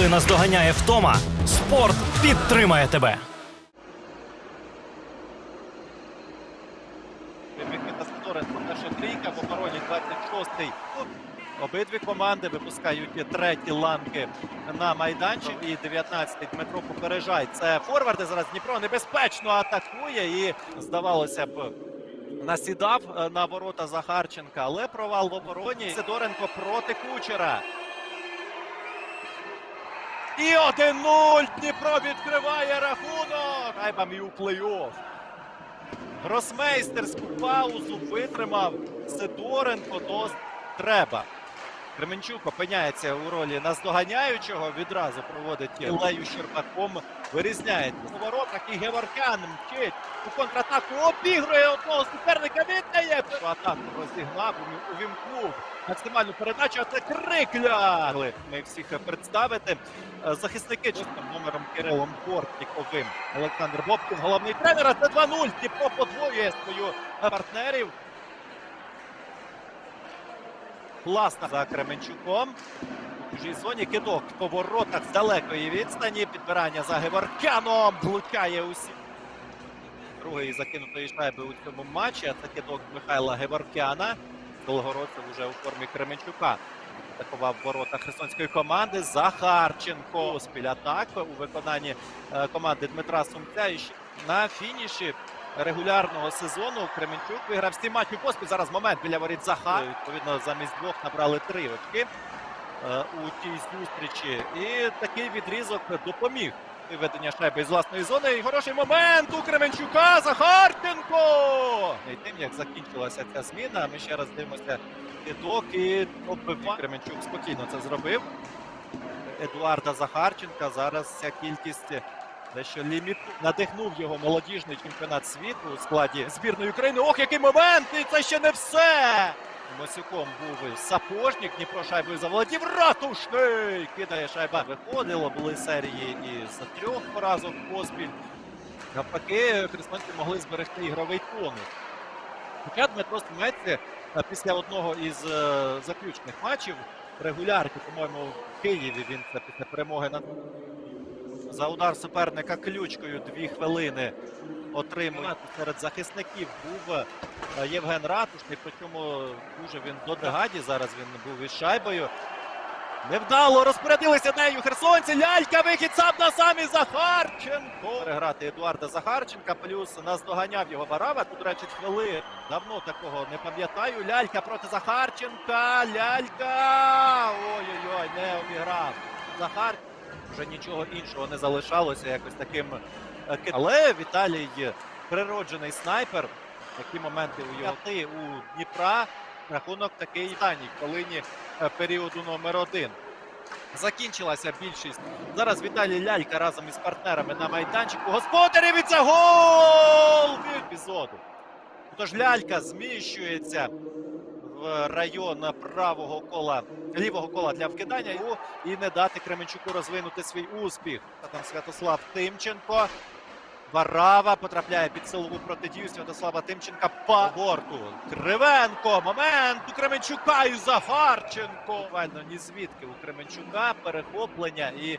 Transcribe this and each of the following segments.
Коли наздоганяє втома, спорт підтримає тебе. Перша трійка, в обороні 26-й. Обидві команди випускають треті ланки на майданчик. І 19-й Дмитро Попережай. Це форварди. Зараз Дніпро небезпечно атакує. І здавалося б, насідав е, на ворота Захарченка, але провал в обороні. Сидоренко проти кучера. І 1-0. Дніпро відкриває рахунок. Хайбам і у плей-офф. Гросмейстерську паузу витримав Сидоренко до треба. Кременчук опиняється у ролі наздоганяючого. Відразу проводить Лею Щербаком. Вирізняється. У воротах і Геворкян мчить у контратаку. Обігрує одного суперника. Віддає. Атаку розігнав, уві- увімкнув максимальну передачу. А це крикля. Ми всіх представити. Е, Захисники чистим номером Кирилом Бортніковим. Олександр Бобкін, головний тренер. А Це 2-0. Дніпро подвоює свою партнерів. Класно за Кременчуком. У чужій зоні кидок по воротах з далекої відстані. Підбирання за Геворкяном. Влучає усі. Другої закинутої шайби у цьому матчі. А це кидок Михайла Геворкяна. Долгородцев уже у формі Кременчука. Атакував ворота херсонської команди. Захарченко. Поспіль атак у виконанні е, команди Дмитра Сумця. І на фініші регулярного сезону Кременчук виграв всі матчі поспіль. Зараз момент біля воріт Захар. Відповідно, замість двох набрали три очки е, у тій зустрічі. І такий відрізок допоміг виведення шайби з власної зони. І хороший момент у Кременчука. Захарченко! І тим, як закінчилася ця зміна, ми ще раз дивимося кидок і оббиває. Кременчук спокійно це зробив. Едуарда Захарченка. Зараз ця кількість дещо ліміт надихнув його молодіжний чемпіонат світу у складі збірної України. Ох, який момент! І це ще не все! Мосюком був сапожник. Дніпро шайбою заволодів. Ратушний! Кидає шайба. Виходило, були серії і за трьох поразок поспіль. Навпаки, херсонці могли зберегти ігровий тонус. Хоча Дмитро Сумець е, після одного із е, заключних матчів регулярки, по-моєму, в Києві він це після перемоги над за удар суперника ключкою дві хвилини отримує серед захисників. Був е, Євген Ратушний, причому дуже він до бригаді. Зараз він був із шайбою. Невдало розпорядилися нею херсонці. Лялька вихід сам на самі Захарченко. Переграти Едуарда Захарченка, плюс наздоганяв його Барава. Тут, речі, хвили. Давно такого не пам'ятаю. Лялька проти Захарченка. Лялька. Ой-ой-ой, не обіграв. Захар. Вже нічого іншого не залишалося якось таким. е, Але Віталій природжений снайпер. Такі моменти у його у Дніпра. Рахунок такий даній хвилині е, періоду номер один. Закінчилася більшість. Зараз Віталій Лялька разом із партнерами на майданчику. Господарів і це гол епізоду. Тож Лялька зміщується в район правого кола, лівого кола для вкидання і не дати Кременчуку розвинути свій успіх. Там Святослав Тимченко. Варава потрапляє під силову протидію Святослава Тимченка по борту. Кривенко. Момент у Кременчука і Захарченко. Буквально ні звідки у Кременчука перехоплення і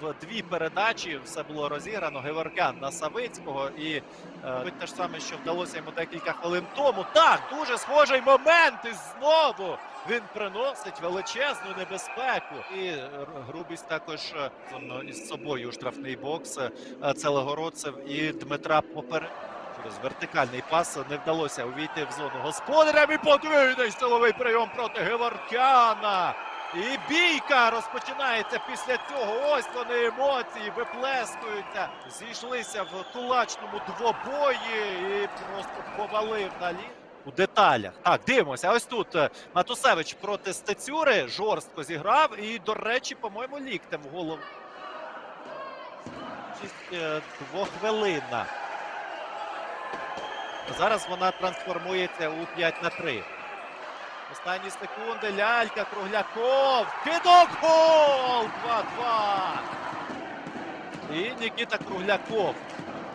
в дві передачі все було розіграно. Геворкян на Савицького і е, те ж саме, що вдалося йому декілька хвилин тому. Так, дуже схожий момент. І знову він приносить величезну небезпеку. І е, грубість також е, із собою штрафний бокс. Е, Целегородцев і Дмитра Попер. Через вертикальний пас не вдалося увійти в зону господарям і подвійний силовий прийом проти Геворкяна. І бійка розпочинається після цього. Ось вони емоції виплескуються. Зійшлися в кулачному двобої і просто повалив на лі. У деталях. Так, дивимося. Ось тут е, Матусевич проти Стецюри жорстко зіграв. І, до речі, по-моєму, ліктем в голову. Е, Двохвилинна. Зараз вона трансформується у 5 на 3. Останні секунди. Лялька, Кругляков. Кидок гол! 2-2. І Нікіта Кругляков.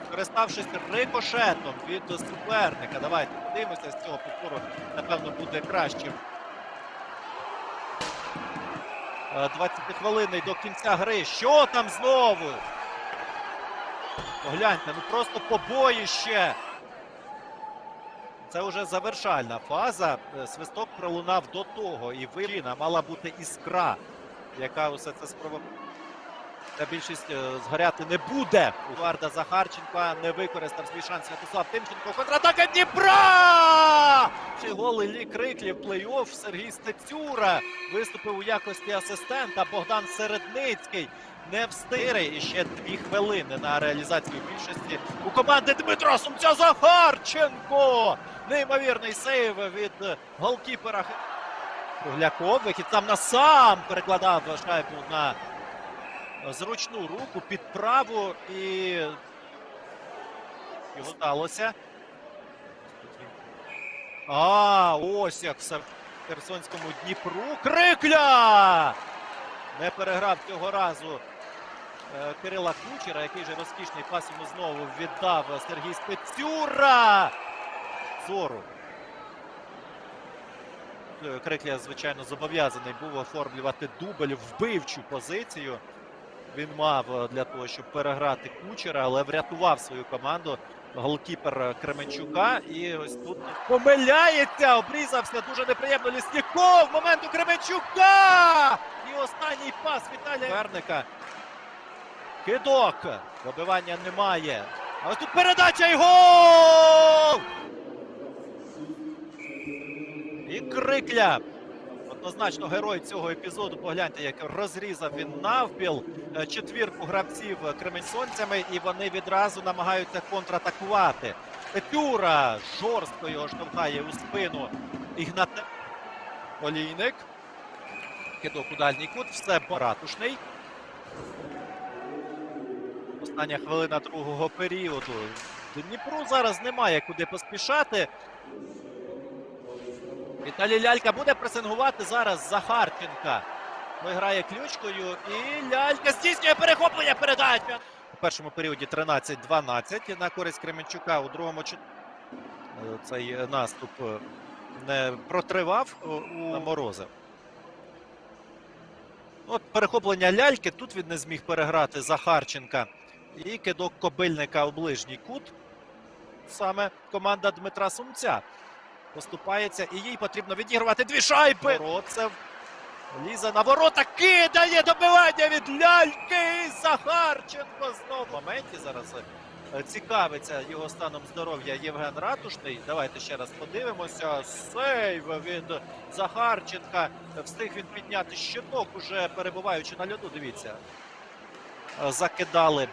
Скориставшись рикошетом від суперника. Давайте подивимося з цього повтору. Напевно, буде кращим. е, 20 хвилин до кінця гри. Що там знову? Погляньте, ну просто побоїще. Це вже завершальна фаза. Е, Свисток пролунав до того, і вивіна мала бути іскра, яка усе це спровокувала. Та більшість е, згоряти не буде. Едуарда Захарченка не використав свій шанс Святослав Тимченко. Контратака Дніпра! Чи гол Іллі Криклі в плей-офф Сергій Стецюра виступив у якості асистента. Богдан Середницький не встире. І ще дві хвилини на реалізацію більшості у команди Дмитро Сумця Захарченко. Неймовірний сейв від голкіпера. Кругляков вихід сам на сам перекладав шайбу на зручну руку під праву і його сталося. А, ось як в Херсонському Дніпру. Крикля! Не переграв цього разу е, Кирила Кучера, який же розкішний пас йому знову віддав Сергій Спецюра. Зору. Е, Крикля, звичайно, зобов'язаний був оформлювати дубль вбивчу позицію. Він мав е, для того, щоб переграти кучера, але врятував свою команду голкіпер Кременчука. І ось тут помиляється, обрізався дуже неприємно Лісніков. Момент у Кременчука! І останній пас Віталія Верника. Кидок. Добивання немає. А ось тут передача і гол! І крикля. Однозначно герой цього епізоду. Погляньте, як розрізав він навпіл е, четвірку гравців кременсонцями, і вони відразу намагаються контратакувати. Петюра жорстко його штовхає у спину. Ігнате Олійник. Кидок у дальній кут. Все ратушний. Остання хвилина другого періоду. Дніпру зараз немає куди поспішати. Віталій Лялька буде пресингувати зараз Захарченка. Виграє ключкою і Лялька здійснює перехоплення передача. У першому періоді 13-12 на користь Кременчука. У другому е, цей наступ е, не протривав е, у Мороза. От перехоплення ляльки. Тут він не зміг переграти Захарченка. І кидок кобильника у ближній кут. Саме команда Дмитра Сумця поступається, і їй потрібно відігрувати дві шайби. Воротцев лізе на ворота, кидає добивання від ляльки. І Захарченко знову в моменті зараз е, цікавиться його станом здоров'я Євген Ратушний. Давайте ще раз подивимося. Сейв від Захарченка. Встиг він підняти щиток, уже перебуваючи на льоду. Дивіться. Е, Закидали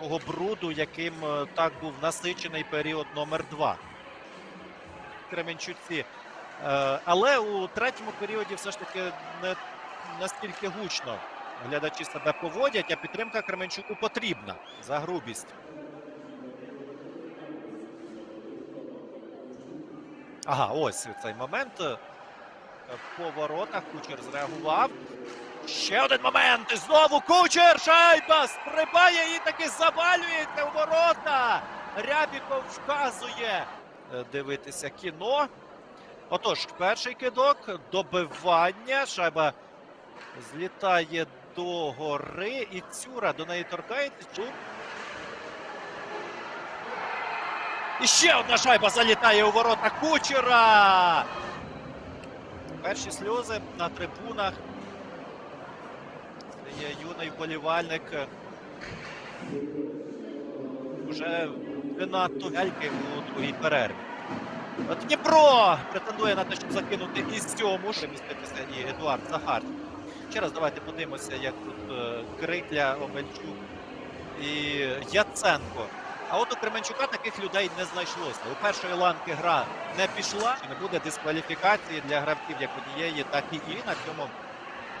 того бруду, яким е, так був насичений період номер 2 Кременчуці. Е, Але у третьому періоді все ж таки не настільки гучно глядачі себе поводять, а підтримка Кременчуку потрібна за грубість. Ага, ось цей момент. Е, По воротах Кучер зреагував. Ще один момент. Знову Кучер. Шайба стрибає і таки завалюється у ворота. Рябіков вказує дивитися кіно. Отож, перший кидок, добивання. Шайба злітає до гори. І Цюра до неї торкається. Чу- І ще одна шайба залітає у ворота Кучера. Перші сльози на трибунах. Це є юний вболівальник. Уже надто гальки у другій перерві. Дніпро претендує на те, щоб закинути і сьому, міститися і Едуард Захар. Ще раз давайте подивимося, як тут е, Крикля, Омельчук і Яценко. А от у Кременчука таких людей не знайшлося. У першої ланки гра не пішла, не буде дискваліфікації для гравців як однієї, так і і на цьому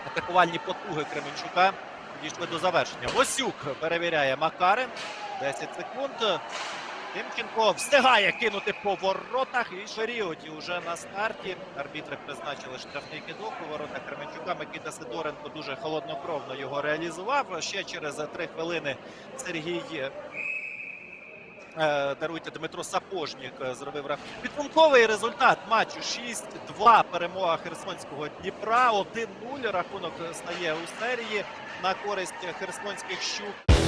атакувальні потуги Кременчука дійшли до завершення. Восюк перевіряє Макарин. 10 секунд. Тимченко встигає кинути по воротах і в періоді уже на старті. Арбітри призначили штрафний кидок у воротах Кременчука. Микита Сидоренко дуже холоднокровно його реалізував. Ще через три хвилини Сергій Е, Даруйте, Дмитро Сапожнік зробив рах. Підсумковий результат матчу 6-2 перемога Херсонського Дніпра. 1-0 рахунок стає у серії на користь херсонських щук.